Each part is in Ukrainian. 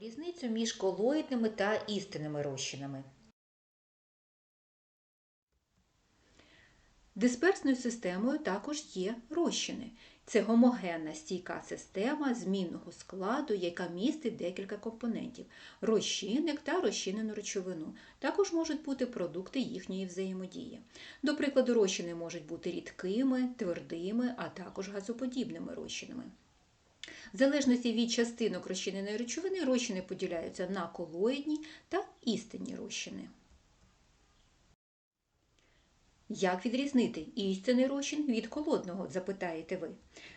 Різницю між колоїдними та істинними розчинами. Дисперсною системою також є розчини. Це гомогенна стійка система змінного складу, яка містить декілька компонентів розчинник та розчинену речовину. Також можуть бути продукти їхньої взаємодії. До прикладу, розчини можуть бути рідкими, твердими, а також газоподібними розчинами. В залежності від частинок розчиненої речовини розчини поділяються на колоїдні та істинні розчини. Як відрізнити істинний розчин від колодного, запитаєте ви.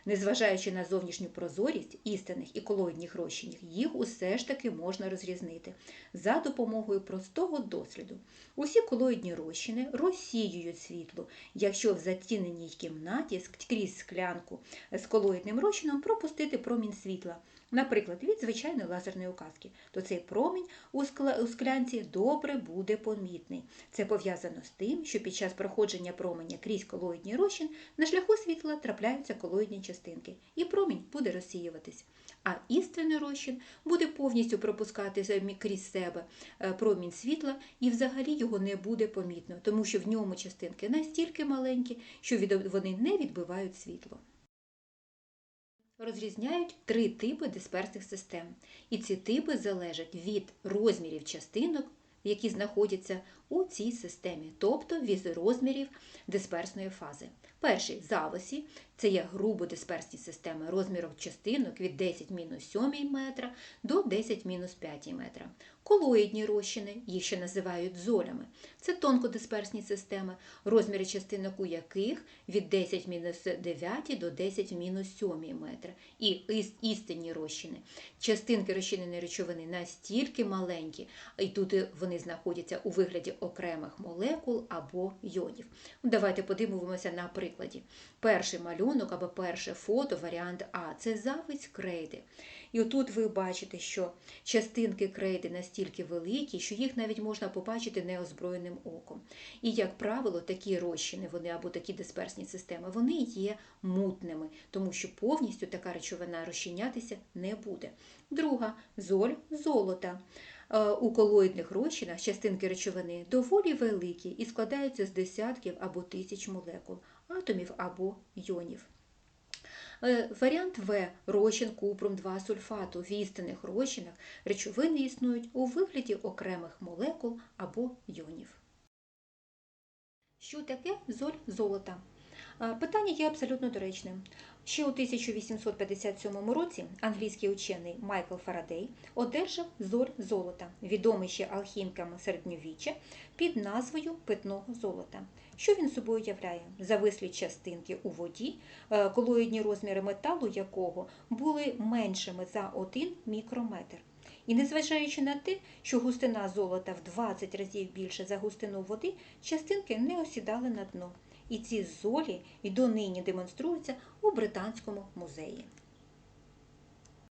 Незважаючи на зовнішню прозорість істинних і колоїдних розчинів, їх усе ж таки можна розрізнити за допомогою простого досліду. Усі колоїдні розчини розсіюють світло, якщо в затіненій кімнаті крізь склянку з колоїдним розчином пропустити промінь світла, наприклад, від звичайної лазерної указки, то цей промінь у склянці добре буде помітний. Це пов'язано з тим, що під час проходження променя крізь колоїдний розчин на шляху світла трапляються колоїдні частинки, і промінь буде розсіюватись. А істинний розчин буде повністю пропускати крізь себе е, промінь світла і взагалі його не буде помітно, тому що в ньому частинки настільки маленькі, що вони не відбивають світло. Розрізняють три типи дисперсних систем, і ці типи залежать від розмірів частинок, які знаходяться у цій системі, тобто від розмірів дисперсної фази. Перший зависі це є грубо-дисперсні системи розміром частинок від 10-7 метра до 10-5 метра. Колоїдні розчини, їх ще називають золями. Це тонкодисперсні системи, розміри частинок у яких від 10-9 до 10-7 метра. І істинні розчини. Частинки розчиненої речовини настільки маленькі, і тут вони знаходяться у вигляді окремих молекул або йодів. Давайте подивимося на прикладі. Перший малюнок або перше фото, варіант А це зависть крейди. І отут ви бачите, що частинки крейди настільки великі, що їх навіть можна побачити неозброєним оком. І, як правило, такі розчини, вони або такі дисперсні системи, вони є мутними, тому що повністю така речовина розчинятися не буде. Друга золь золота. Е, у колоїдних розчинах частинки речовини доволі великі і складаються з десятків або тисяч молекул, атомів або йонів. Е, варіант В розчин купрум 2 сульфату. В істинних розчинах речовини існують у вигляді окремих молекул або йонів. Що таке золь золота? Е, питання є абсолютно доречним. Ще у 1857 році англійський учений Майкл Фарадей одержав золь золота, відомий ще алхімкам середньовіччя, під назвою питного золота. Що він собою являє? Завислі частинки у воді, е, колоїдні розміри металу якого були меншими за 1 мікрометр. І незважаючи на те, що густина золота в 20 разів більше за густину води, частинки не осідали на дно. І ці золі і донині демонструються у Британському музеї.